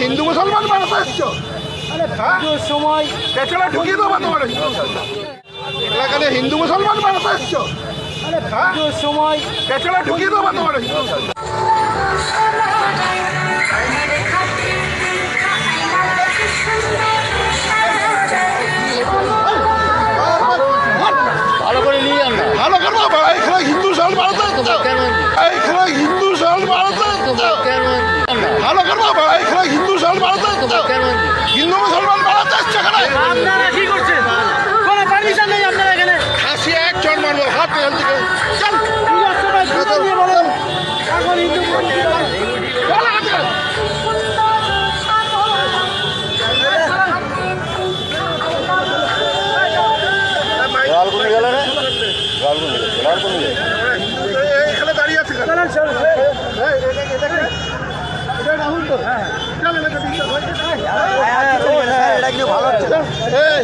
হিন্দু মুসলমান মানুষ এসছো আরে হ্যাঁ? সময় পেছনে ঢুকিয়ে দেবো তোমার এলাকাতে হিন্দু মুসলমান মানুষ এসছো আরে হ্যাঁ? সময় পেছনে ঢুকিয়ে দেবো তোমার ভালো এখানে দাঁড়িয়ে আছে রাহুল তো? এই,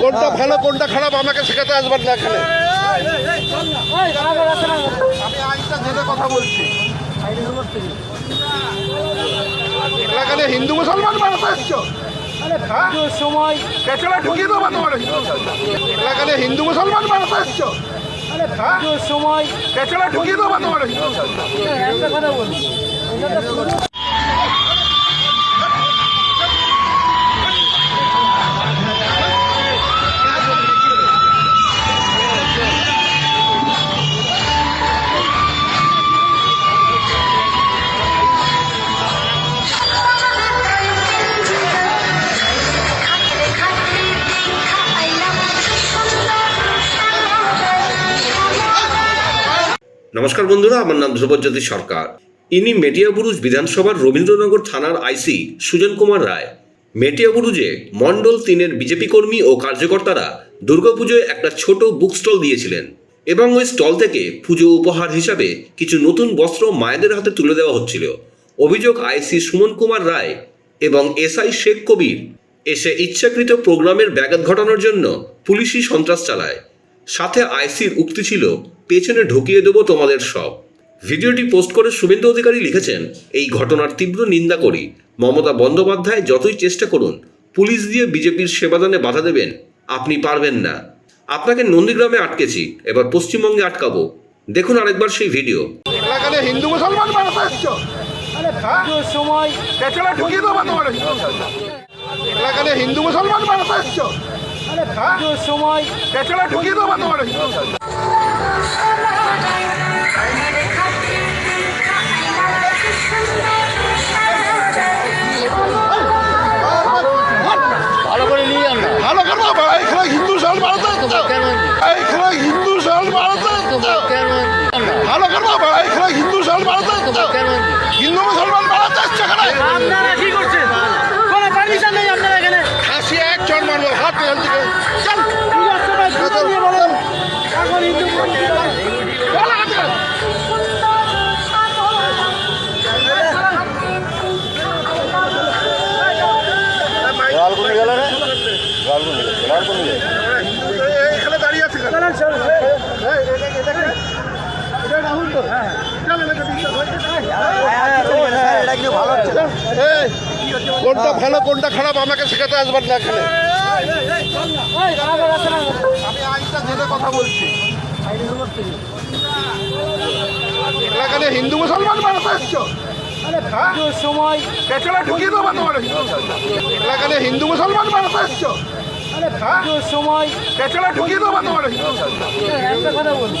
কোনটা ভালো কোনটা খারাপ আমাকে শেখাতে আসবেন না এখানে আমি আইনটা জেনে কথা বলছি হিন্দু মুসলমান এসছো আরে হ্যাঁ? সময় পেছনে ঢুকিয়ে দেবো তোমার হিন্দু মুসলমান হ্যাঁ? পুজোর সময় পেছনে ঢুকিয়ে দেবো তোমার। একটা কথা বলি নমস্কার বন্ধুরা, আমার নাম ধ্রুবজ্যোতি সরকার। ইনি মেটিয়াবুরুজ বিধানসভার রবীন্দ্রনগর থানার আইসি সুজন কুমার রায়। মেটিয়াবুরুজে মণ্ডল তিনের বিজেপি কর্মী ও কার্যকর্তারা দুর্গাপুজোয় একটা ছোট বুক স্টল দিয়েছিলেন এবং ওই স্টল থেকে পুজো উপহার হিসাবে কিছু নতুন বস্ত্র মায়েদের হাতে তুলে দেওয়া হচ্ছিল। অভিযোগ আইসি সুমন কুমার রায় এবং এসআই শেখ কবির এসে ইচ্ছাকৃত প্রোগ্রামের ব্যাঘাত ঘটানোর জন্য পুলিশি সন্ত্রাস চালায়। সাথে আইসির উক্তি ছিল পেছনে ঢুকিয়ে দেবো তোমাদের সব। ভিডিওটি পোস্ট করে শুভেন্দু অধিকারী লিখেছেন এই ঘটনার তীব্র নিন্দা করি। মমতা বন্দ্যোপাধ্যায় যতই চেষ্টা করুন পুলিশ দিয়ে বিজেপির সেবাদানে বাধা দেবেন আপনি পারবেন না। আপনাকে নন্দীগ্রামে আটকেছি এবার পশ্চিমবঙ্গে আটকাবো। দেখুন আরেকবার সেই ভিডিও। হিন্দু মুসলমান সময় ঢুকিয়ে দেবো হিন্দু মুসলমান সময় ঢুকিয়ে দেবো তোমার কোনটা ভালো কোনটা খারাপ আমাকে শেখাতে আসবেন না এখানে। আমি আইনটা কথা বলছি এলাকাতে হিন্দু মুসলমান বাড়াতে এসছো আরে হ্যাঁ? সময় পেছনে ঢুকিয়ে দেবো তোমার এলাকাতে হিন্দু মুসলমান বাড়াতে এসছো আরে হ্যাঁ? সময় পেছনে ঢুকিয়ে দেবো তোমার একটা কথা বলি